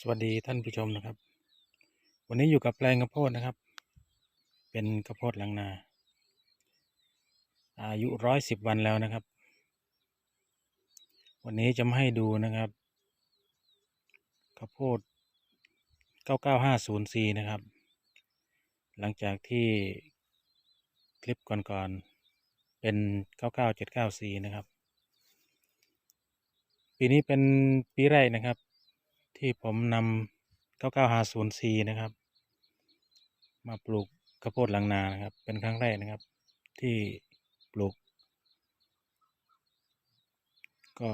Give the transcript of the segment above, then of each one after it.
สวัสดีท่านผู้ชมนะครับ วันนี้อยู่กับแปลงข้าวโพดนะครับ เป็นข้าวโพดหลังนา อายุร้อยสิบวันแล้วนะครับ วันนี้จะมาให้ดูนะครับข้าวโพดเก้าเก้าห้าศูนย์ีนะครับ หลังจากที่คลิปก่อนๆเป็นเก้าเก้าเจ็ดเก้าีนะครับ ปีนี้เป็นปีแรกนะครับ ที่ผมนำ9950 C นะครับ มาปลูกข้าวโพดหลังนานะครับ เป็นครั้งแรกนะครับ ที่ปลูก ก็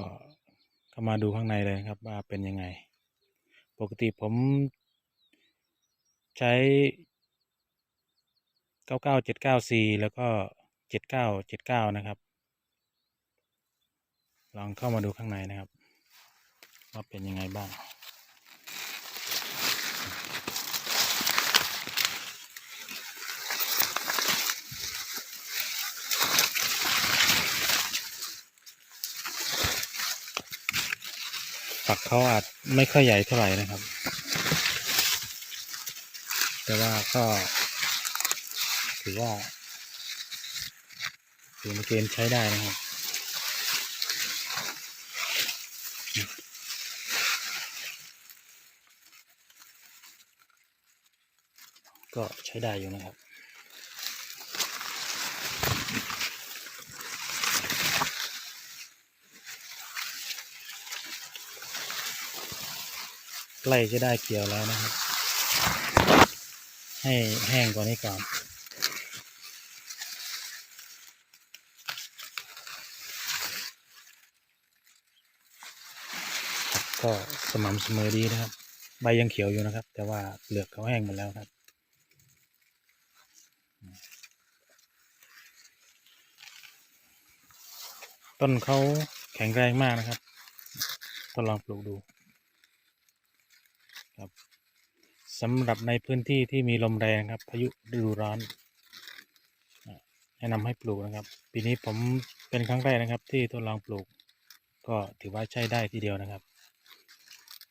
เข้ามาดูข้างในเลยครับว่าเป็นยังไง ปกติผมใช้ 9979 C แล้วก็ 7979 นะครับ ลองเข้ามาดูข้างในนะครับ ว่าเป็นยังไงบ้าง ฝักเขาอาจไม่ค่อยใหญ่เท่าไหร่นะครับ แต่ว่าก็ถือว่าถือในเกณฑ์ใช้ได้นะครับก็ใช้ได้อยู่นะครับ ใกล้จะได้เกี่ยวแล้วนะครับ ให้แห้งกว่านี้ก่อนก็สม่ำเสมอดีนะครับ ใบยังเขียวอยู่นะครับ แต่ว่าเปลือกเขาแห้งหมดแล้วครับ ต้นเขาแข็งแรงมากนะครับทดลองปลูกดู ครับสำหรับในพื้นที่ที่มีลมแรงครับ พายุฤดูร้อน แนะนำให้ปลูกนะครับ ปีนี้ผมเป็นครั้งแรกนะครับ ที่ทดลองปลูก ก็ถือว่าใช้ได้ทีเดียวนะครับ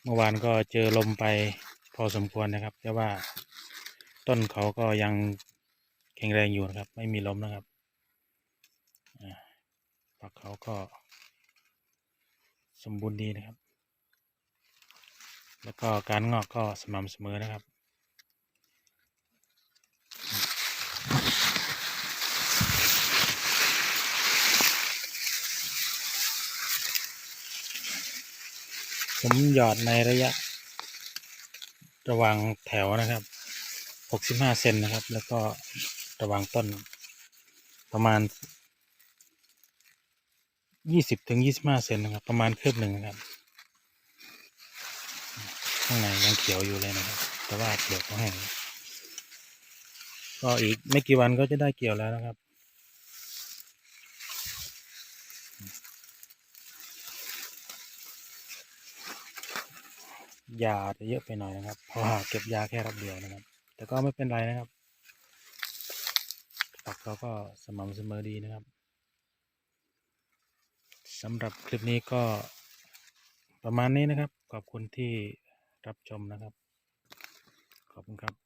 เมื่อวานก็เจอลมไปพอสมควรนะครับ แต่ว่าต้นเขาก็ยังแข็งแรงอยู่นะครับ ไม่มีลมนะครับฝักเขาก็สมบูรณ์ดีนะครับ แล้วก็การงอกก็สม่ำเสมอนะครับ ผมหยอดในระยะ ระว่างแถวนะครับ 65 เซนนะครับ แล้วก็ระว่างต้นประมาณ 20ถึง25 เซนนะครับ ประมาณคืบหนึ่งนะครับ ข้างในยังเขียวอยู่เลยนะครับ แต่ว่าเปลือกเขาแห้งก็อีกไม่กี่วันก็จะได้เกี่ยวแล้วนะครับ ยาจะเยอะไปหน่อยนะครับเพราะว่าเก็บยาแค่รอบเดียวนะครับ แต่ก็ไม่เป็นไรนะครับฝักเขาก็สม่ำเสมอดีนะครับสำหรับคลิปนี้ก็ประมาณนี้นะครับ ขอบคุณที่ รับชมนะครับ ขอบคุณครับ